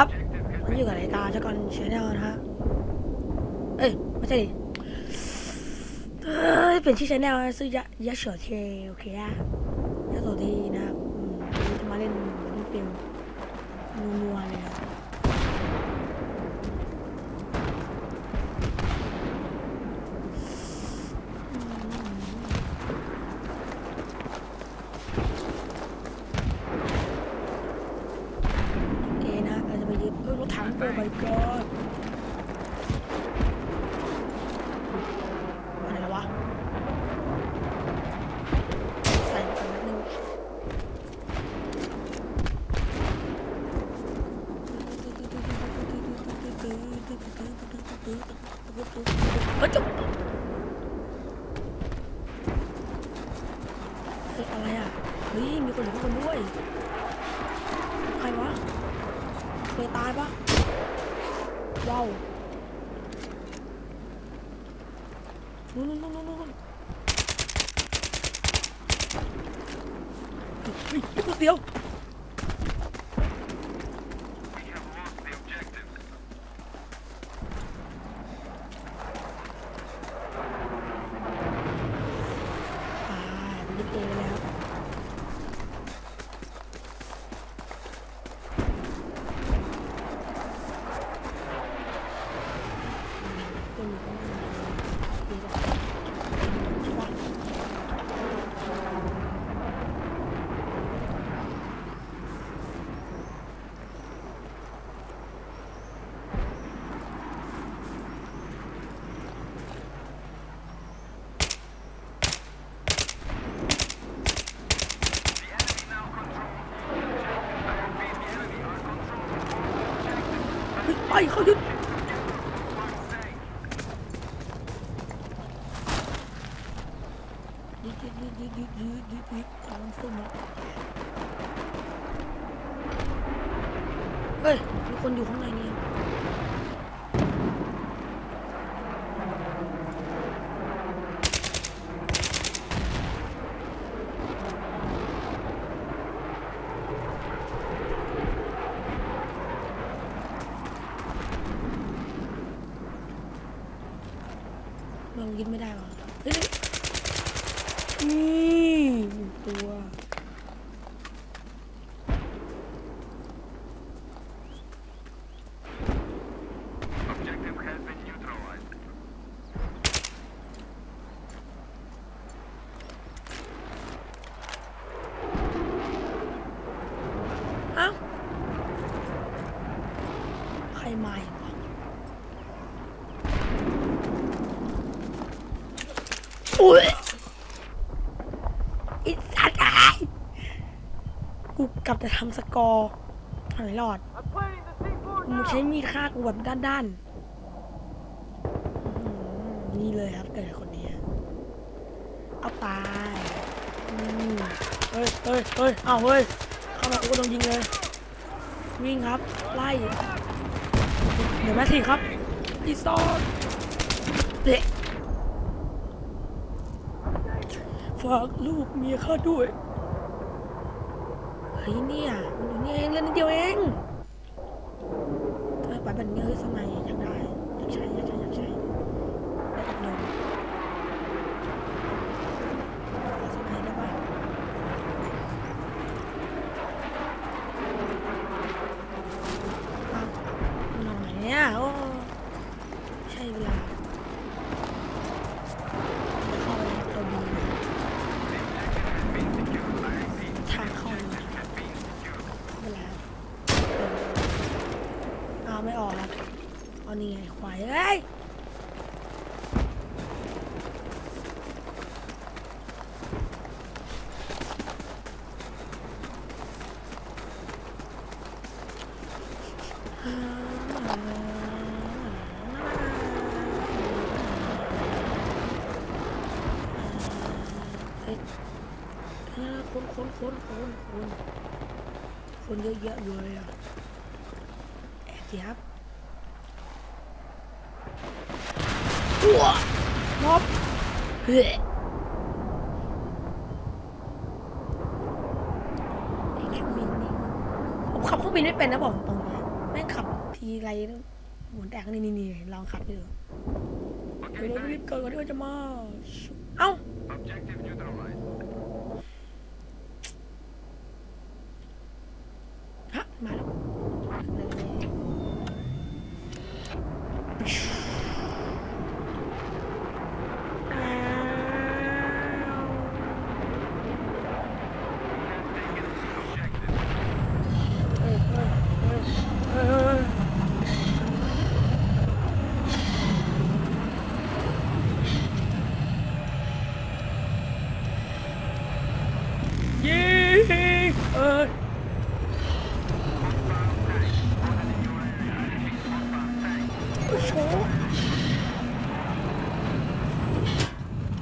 ครับวันวอยู่กับรายการจักอนรชแนลนะฮะเอ้ยไม่ใช่ดิเปลี่ยนชื่อชแนลซื้อยะยะเฉยเทโอเคนะยะโสดีนะครับจะมาเล่นเล่นเปลวนัวๆเลยนะ เฮ้ยจบเฮ้ยอะไรอะ เฮ้ย มีคนอยู่ข้างบนด้วย ใครวะ เคยตายปะว้าวนู่นนู่นนู่นนู่นเฮ้ยเดี๋ยว อ่ายึดเองแล้ว คนอยู่ข้างหน้าดีกว่าใช่ปะ เฮ้ยไปเขายุดยึดยึดยึดยึดยึดยึดยึดยึดกำลังซุ่มแล้วเฮ้ยมีคนอยู่ข้างในนี่ลองยึดไม่ได้หรอเฮ้ยนี่หนึ่งตัว Objective has been neutralized. เอ้าใครมาอีกวะอุ้ยไอิสัตว์ไอ้ กลับจะทำสกอร์หอยหลอดมึงใช้มีดฆ่ากูแบบด้านๆนี่เลยครับเกิดคนนี้เอาตายเฮ้ยเฮ้ยเฮ้ยเอาเฮ้ยเข้ามากูก็โดนยิงเลย วิ่งครับ ไล่เดี๋ยวแม่ทีครับอีซอนเละฝากลูกเมียข้าด้วย ฮ้ยเนี่ยมันอยู่นี่เองเล่นนิดเดียวเองถ้าไปแบบนี้เฮ้ยสมัยอยากได้อยากใช้อยากใช้อยากใช้ได้อีกหนึ่งขอสมัยได้ปะ อ้าวหน่อยเนี่ยโอ้ใช่เวลาเข้าไปตัวบีนะทางเข้าเลยเวลาเอออ้าวไม่ออกแล้วเอานี่ไงควายเอ้ยเฮ้ยเออ คนคนคนคนคนคนเยอะแยะเลยอะแอบสิครับอ้วมอบเฮ้ยไอ้เครื่องบินนี่ผมขับเครื่องบินไม่เป็นนะบอกตรงๆนะแม่งขับทีไรหัวแตกนี่นี่นี่ลองขับดูเดี๋ยว Okay, เรารีบ thanks. เกินก่อนที่มันจะมา เอ้า Objective neutralized. ฮะ มาแล้วอ้าว Objective. เฮ้ยเฮ้ยเฮ้ยเฮ้ยเฮ้ยยิงเอ้ยโอ้โห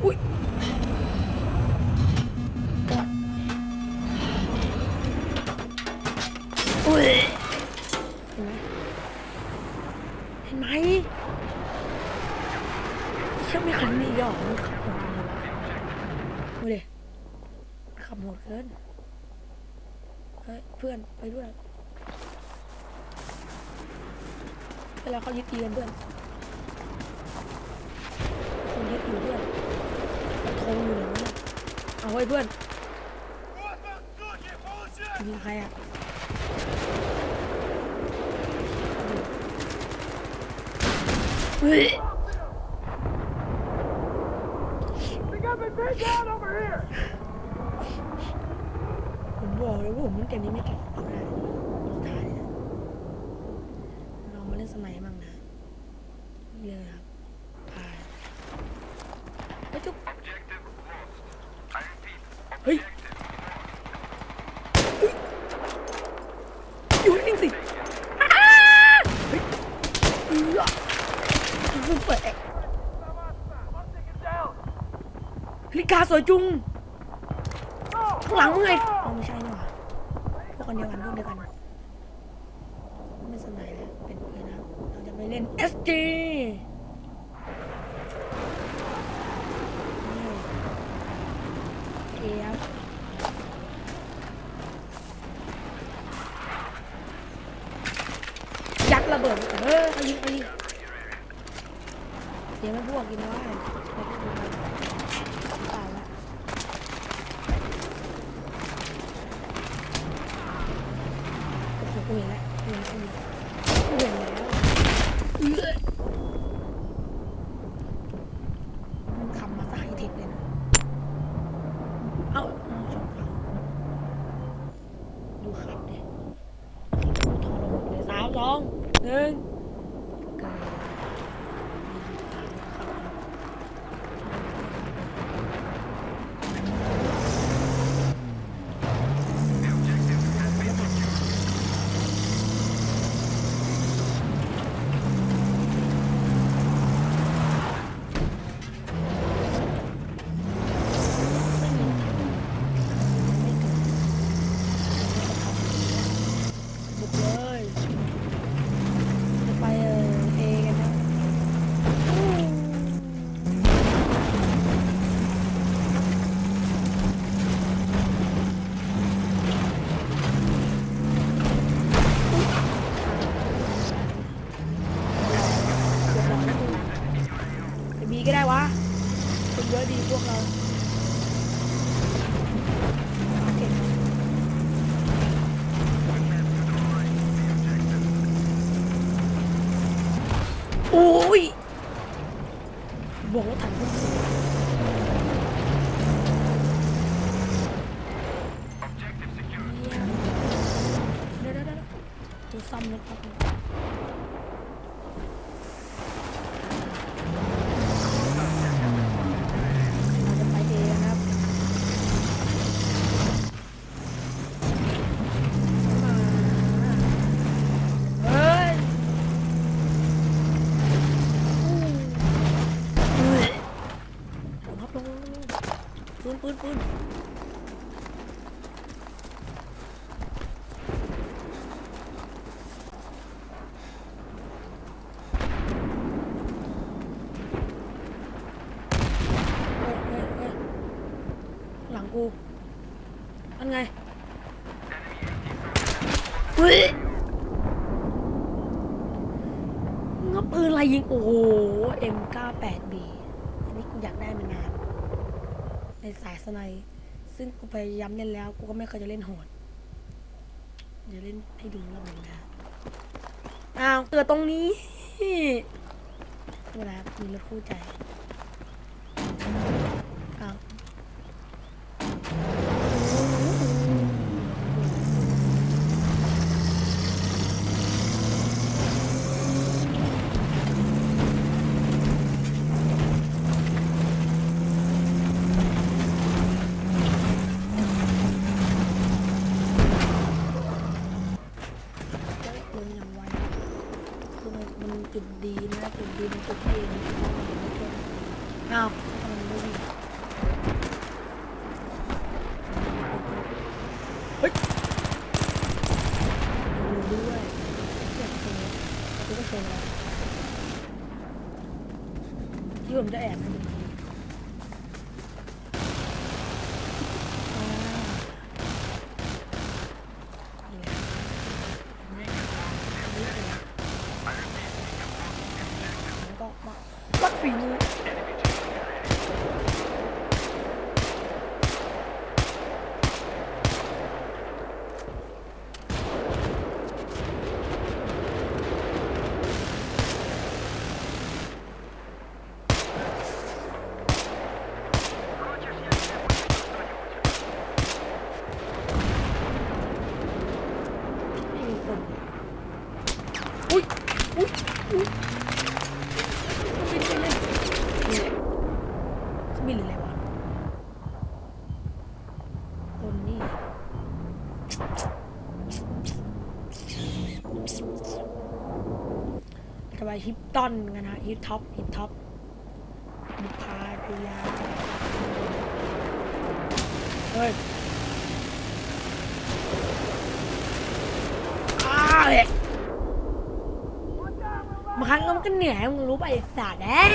อุ้ยกอด อุ้ยเห็นไหมเห็นไหมยังไม่ขันนี่หรอกมันขับโหดเลยวะดูดิขับโหดเกินเฮ้ยเพื่อนไปด้วยเวลาเขายึดตีกันเพื่อนคนยึดอยู่เพื่อนทงอยู่ไหนวะเนี่ยเอาไว้เพื่อนยิงใครอะ ผมบอกเลยว่าผมเล่นเกมนี้ไม่เก่งเอาได้ลงท้ายนะลองมาเล่นสมัยมั่งนะนี่เลยครับผ่านไอ้ยจุ๊บ Objective lost. I repeat. เฮ้ย Objective อยู่นิ่งๆสิอ้าเฮ้ยเอือซุปเปอร์เอ็ก I'm taking down. นา ฬิกาสวยจุงข้างหลังมึงไงเอาไม่ใช่นี่หว่าพวกคนเดียวกันพวกเดียวกันไม่สนใจแล้วเป็นปืนนะเราจะไปเล่น SG นี่เอฟยัดระเบิดเออเอายิงเอายิงเดี๋ยวไม่พวกกินว่าเดี๋ยวพวกกินว่าตายละโอ้โหกูเห็นแล้วกูเห็นแล้วกูเห็นแล้วเอื้อมันขับมาสายเทคเลยนะ เอ้าชนเขาดูขับดิดูทรมานเลยสามส องหนึ่งเกิดขับมา ไม่มีไม่เกิดบุกเลยจะไปเออเอกันนะเดี๋ยวรอนะมึงเดี๋ยวมีก็ได้วะคนเยอะดีพวกเรา เก่งโอ้ยบอกว่า ถังพวกนี้ Objective secured. เดี๋ยวเดี๋ยวเดี๋ยวดูซ้ำนะครับเราจะไปเองนะครับมาเฮ้ยอู้เฮ้ยลงครับลงลงลง ปืนปืนปืนเอ้ยเอ้ยเอ้ยหลังกูอันไงเฮ้ยงเอาปืนอะไรยิง โอ้โห M98B อันนี้กูอยากได้มานาน ในสายสไนด์ซึ่งกูพยายามเล่นแล้ว กูก็ไม่เคยจะเล่นโหด เดี๋ยวเล่นให้ดูรอบหนึ่งนะอ้าวเกิดตรงนี้เวลามีรถคู่ใจอ้าว ลงอย่างไวคือมันมัน จุดดีนะจุดดีมันจุดเองอ้าวทำไมมันไม่วิ่งเฮ้ยดูด้วยเจ็บเลยดูก็เชิญแล้วที่ผมจะแอบนะอ่านี่แหละ แล้วก็มาวัดฝีมือไม่มีคนอุ้ยอุ้ยอุ้ยเครื่องบินไปเลยเครื่องบินหรืออะไรวะ คนนี่ จะไป ฮิปตันกันนะฮิปท็อปฮิปท็อปบุพาตุยาเฮ้ยอ้าเลยบางครั้งก็มันก็เหนื่อยมึงรู้ป่ะไอ้สัตว์เอ้ย